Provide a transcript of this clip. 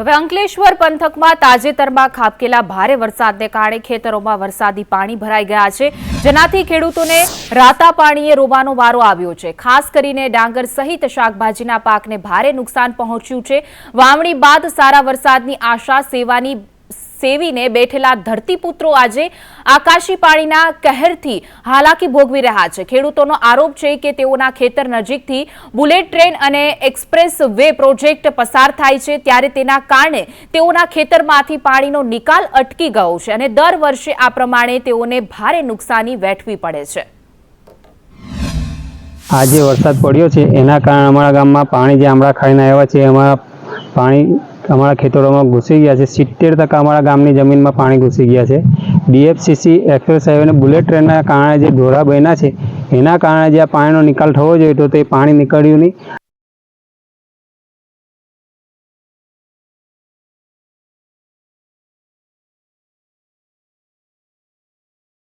હવે અંકલેશ્વર પંથકમાં તાજેતરમાં ખાબકેલા ભારે વરસાદને કારણે ખેતરોમાં વરસાદી પાણી ભરાઈ ગયા છે. જેનાથી ખેડૂતોને રાતા પાણીએ રોવાનો વારો આવ્યો છે. ખાસ કરીને ડાંગર સહિત શાકભાજીના પાકને ભારે નુકસાન પહોંચ્યું છે. વાવણી બાદ સારા વરસાદની આશા સેવાની સેવીને બેઠેલા ધરતીપુત્રો આજે આકાશી પાણીના કહેરથી હાલાકી ભોગવી રહ્યા છે. ખેડૂતોનો આરોપ છે કે તેઓના ખેતર નજીકથી બુલેટ ટ્રેન અને એક્સપ્રેસ વે પ્રોજેક્ટ પસાર થાય છે, ત્યારે તેના કારણે તેઓના ખેતરમાંથી પાણીનો નિકાલ અટકી ગયો છે અને દર વર્ષે આ પ્રમાણે તેઓને ભારે નુકસાની વેઠવી પડે છે. આજે વરસાદ પડ્યો છે, એના કારણે અમારા ગામમાં પાણી જે આમળા ખાઈને આવ્યા છે, એમાં પાણી અમારા ખેતરોમાં ઘૂસી ગયા છે. સિત્તેર ટકા અમારા ગામની જમીનમાં પાણી ઘૂસી ગયા છે. ડીએફસીસી એક્સપ્રેસ હાઈવે અને બુલેટ ટ્રેનના કારણે જે ઢોરા બન્યા છે, એના કારણે જે આ પાણીનો નિકાલ થવો જોઈએ તો તે પાણી નીકળ્યું નહીં.